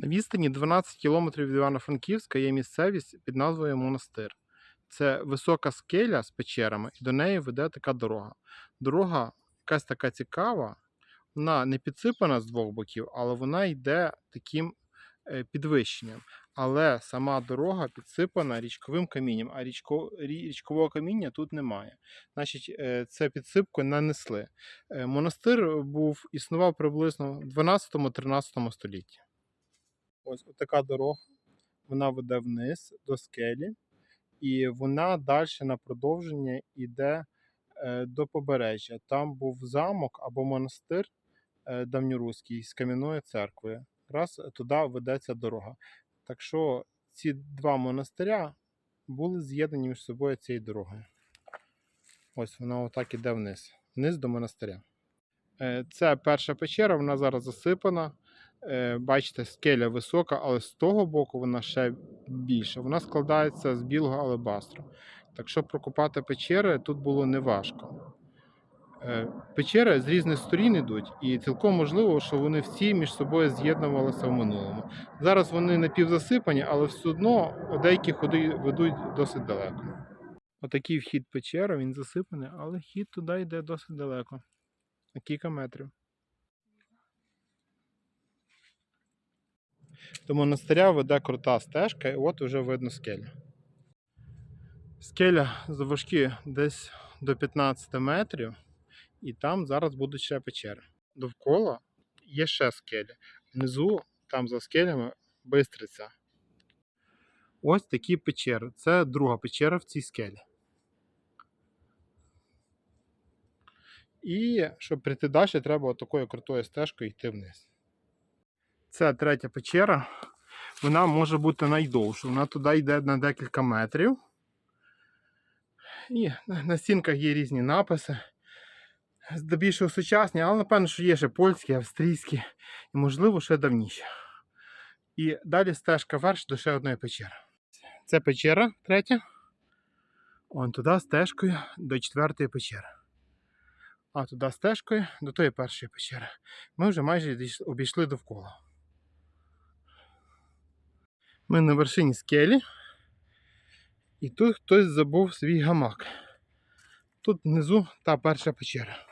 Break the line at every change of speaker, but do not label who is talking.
На відстані 12 кілометрів від Івано-Франківська є місцевість під назвою Монастир. Це висока скеля з печерами, і до неї веде така дорога. Дорога якась така цікава, вона не підсипана з двох боків, але вона йде таким е, підвищенням. Але сама дорога підсипана річковим камінням, а річко, річкового каміння тут немає. Значить, е, це підсипку нанесли. Е, Монастир був, існував приблизно в 12-13 столітті. Ось така дорога. Вона веде вниз до скелі, і вона далі на продовження йде е, до побережжя. Там був замок або монастир е, давньоруський з кам'яною церквою. Раз туди ведеться дорога. Так що ці два монастиря були з'єднані між собою цією дорогою. Ось вона отак іде вниз, вниз до монастиря. Е, Це перша печера, вона зараз засипана. Е, Бачите, скеля висока, але з того боку вона ще більша. Вона складається з білого алебастру. Так що прокопати печери тут було неважко. Е, Печери з різних сторін йдуть, і цілком можливо, що вони всі між собою з'єднувалися в минулому. Зараз вони напівзасипані, але все одно деякі ходи ведуть досить далеко. Отакий вхід печери, він засипаний, але хід туди йде досить далеко. На кілька метрів. До монастиря веде крута стежка, і от вже видно скеля. Скеля заважки десь до 15 метрів, і там зараз будуть ще печери. Довкола є ще скелі. Внизу, там за скелями, бистриця. Ось такі печери. Це друга печера в цій скелі. І щоб прийти далі, треба такою крутою стежкою йти вниз. Це третя печера. Вона може бути найдовша. Вона туди йде на декілька метрів. І на стінках є різні написи. Здебільшого сучасні, але напевно, що є ще польські, австрійські і, можливо, ще давніші. І далі стежка вверх до ще одної печери. Це печера третя. Он туди стежкою до четвертої печери. А туди стежкою до тої першої печери. Ми вже майже обійшли довкола. Ми на вершині скелі. І тут хтось забув свій гамак. Тут внизу та перша печера.